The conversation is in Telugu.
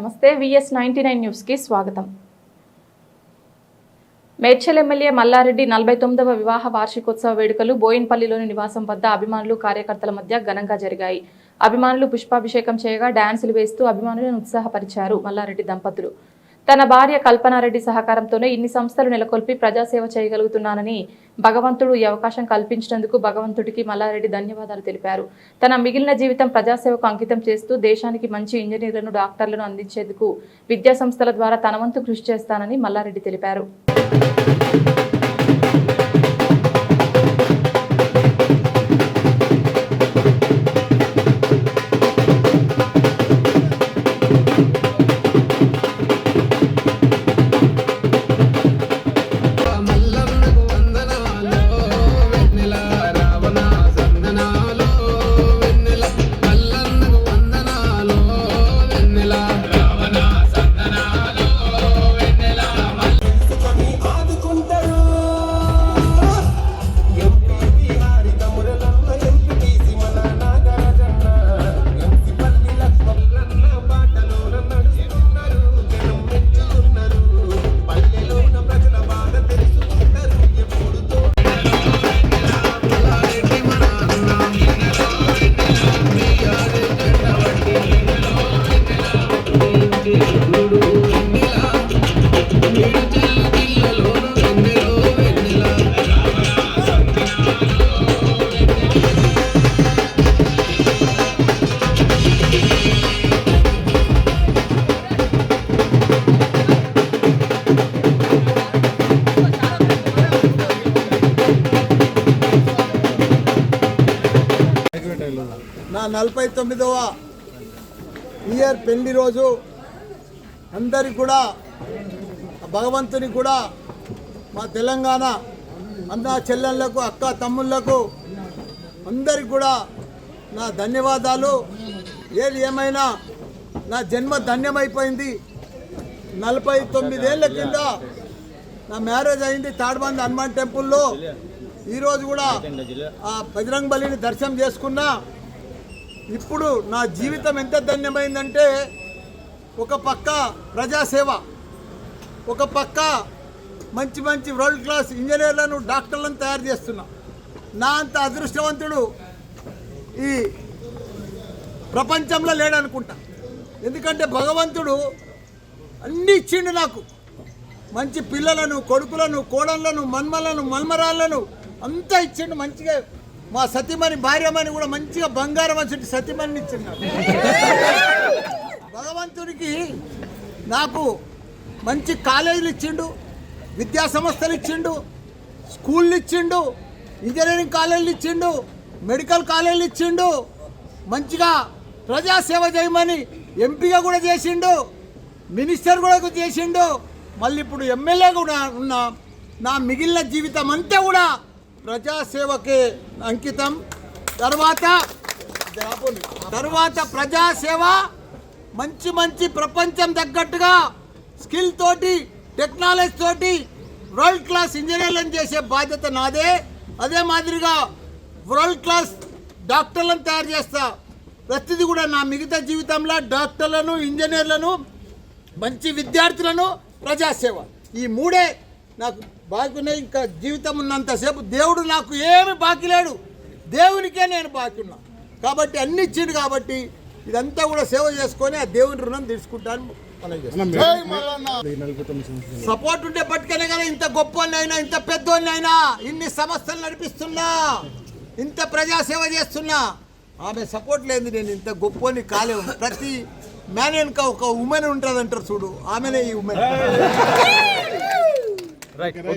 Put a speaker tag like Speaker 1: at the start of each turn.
Speaker 1: నమస్తే విఎస్ నైన్టీ నైన్ న్యూస్కి స్వాగతం. మేడ్చల్ ఎమ్మెల్యే మల్లారెడ్డి నలభై తొమ్మిదవ వివాహ వార్షికోత్సవ వేడుకలు బోయిన్పల్లిలోని నివాసం వద్ద అభిమానులు కార్యకర్తల మధ్య ఘనంగా జరిగాయి. అభిమానులు పుష్పాభిషేకం చేయగా డాన్సులు వేస్తూ అభిమానులను ఉత్సాహపరిచారు మల్లారెడ్డి దంపతులు. తన భార్య కల్పనారెడ్డి సహకారంతోనే ఇన్ని సంస్థలు నెలకొల్పి ప్రజాసేవ చేయగలుగుతున్నానని భగవంతుడు ఈ అవకాశం కల్పించినందుకు భగవంతుడికి మల్లారెడ్డి ధన్యవాదాలు తెలిపారు. తన మిగిలిన జీవితం ప్రజాసేవకు అంకితం చేస్తూ దేశానికి మంచి ఇంజనీర్లను డాక్టర్లను అందించేందుకు విద్యా సంస్థల ద్వారా తన వంతు కృషి చేస్తానని మల్లారెడ్డి తెలిపారు.
Speaker 2: నలభై తొమ్మిదవ ఇయర్ పెళ్ళి రోజు అందరికి కూడా భగవంతుని కూడా మా తెలంగాణ అన్న చెల్లెళ్ళకు అక్క తమ్ముళ్ళకు అందరికి కూడా నా ధన్యవాదాలు. ఏది ఏమైనా నా జన్మ ధన్యమైపోయింది. నలభై తొమ్మిదేళ్ళ కింద నా మ్యారేజ్ అయింది తాడ్బంద్ హనుమాన్ టెంపుల్లో. ఈరోజు కూడా ఆ బజరంగ్ బలిని దర్శనం చేసుకున్నా. ఇప్పుడు నా జీవితం ఎంత ధన్యమైందంటే ఒక పక్క ప్రజాసేవ ఒక పక్క మంచి మంచి వరల్డ్ క్లాస్ ఇంజనీర్లను డాక్టర్లను తయారు చేస్తున్నా. నా అంత అదృష్టవంతుడు ఈ ప్రపంచంలో లేడనుకుంటా. ఎందుకంటే భగవంతుడు అన్నీ ఇచ్చిండు నాకు. మంచి పిల్లలను కొడుకులను కోడళ్ళను మన్మలను మన్మరాళ్ళను అంతా ఇచ్చిండు మంచిగా మా సతీమణి భార్యమని కూడా మంచిగా బంగారం వచ్చి సతీమణిని ఇచ్చిండు భగవంతుడికి నాకు మంచి కాలేజీలు ఇచ్చిండు విద్యా సంస్థలు ఇచ్చిండు స్కూళ్ళు ఇచ్చిండు ఇంజనీరింగ్ కాలేజీలు ఇచ్చిండు మెడికల్ కాలేజీలు ఇచ్చిండు మంచిగా ప్రజాసేవ చేయమని ఎంపీగా కూడా చేసిండు మినిస్టర్ కూడా చేసిండు మళ్ళీ ఇప్పుడు ఎమ్మెల్యే కూడా ఉన్నా నా మిగిలిన జీవితం అంతా కూడా ప్రజాసేవకే అంకితం. తర్వాత తర్వాత ప్రజాసేవ మంచి మంచి ప్రపంచం తగ్గట్టుగా స్కిల్ తోటి టెక్నాలజీ తోటి వరల్డ్ క్లాస్ ఇంజనీర్లను చేసే బాధ్యత నాదే. అదే మాదిరిగా వరల్డ్ క్లాస్ డాక్టర్లను తయారు చేస్తా. ప్రతిదీ కూడా నా మిగతా జీవితంలో డాక్టర్లను ఇంజనీర్లను మంచి విద్యార్థులను ప్రజాసేవ. ఈ మూడే నాకు బాకీ ఉన్నాయి ఇంకా జీవితం ఉన్నంతసేపు దేవుడు నాకు ఏమి బాకీ లేడు. దేవునికే నేను బాకీ ఉన్నా. కాబట్టి అన్ని ఇచ్చిండు కాబట్టి ఇదంతా కూడా సేవ చేసుకొని ఆ దేవుని రుణం తీసుకుంటాను. సపోర్ట్ ఉంటే పట్టుకనే కదా ఇంత గొప్పవాడినైనా ఇంత పెద్దోడినైనా ఇన్ని సంస్థలు నడిపిస్తున్నా ఇంత ప్రజాసేవ చేస్తున్నా. ఆమె సపోర్ట్ లేదు నేను ఇంత గొప్పని కాలేవు. ప్రతి మ్యాన్ వెనుక ఒక ఉమెన్ ఉంటుంది అంటారు చూడు. ఆమెనే ఈ ఉమెన్. Right okay